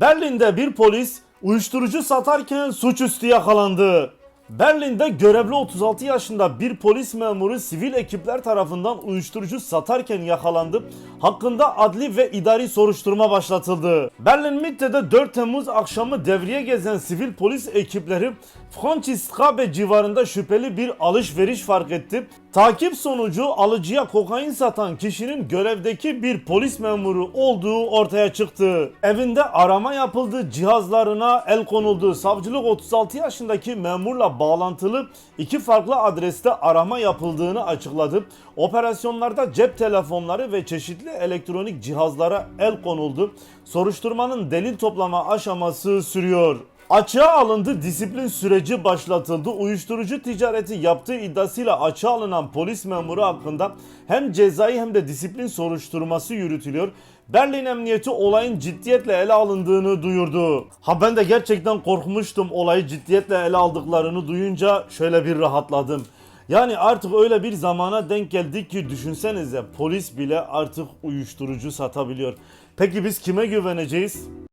Berlin'de bir polis uyuşturucu satarken suçüstü yakalandı. Berlin'de görevli 36 yaşında bir polis memuru sivil ekipler tarafından uyuşturucu satarken yakalandı. Hakkında adli ve idari soruşturma başlatıldı. Berlin Mitte'de 4 Temmuz akşamı devriye gezen sivil polis ekipleri Franciscabe civarında şüpheli bir alışveriş fark etti. Takip sonucu alıcıya kokain satan kişinin görevdeki bir polis memuru olduğu ortaya çıktı. Evinde arama yapıldı, cihazlarına el konuldu. Savcılık 36 yaşındaki memurla bağlantılı iki farklı adreste arama yapıldığını açıkladı. Operasyonlarda cep telefonları ve çeşitli elektronik cihazlara el konuldu. Soruşturmanın delil toplama aşaması sürüyor. Açığa alındı, disiplin süreci başlatıldı. Uyuşturucu ticareti yaptığı iddiasıyla açığa alınan polis memuru hakkında hem cezai hem de disiplin soruşturması yürütülüyor. Berlin Emniyeti olayın ciddiyetle ele alındığını duyurdu. Ha ben de gerçekten korkmuştum olayı ciddiyetle ele aldıklarını duyunca şöyle bir rahatladım. Yani artık öyle bir zamana denk geldik ki düşünsenize polis bile artık uyuşturucu satabiliyor. Peki biz kime güveneceğiz?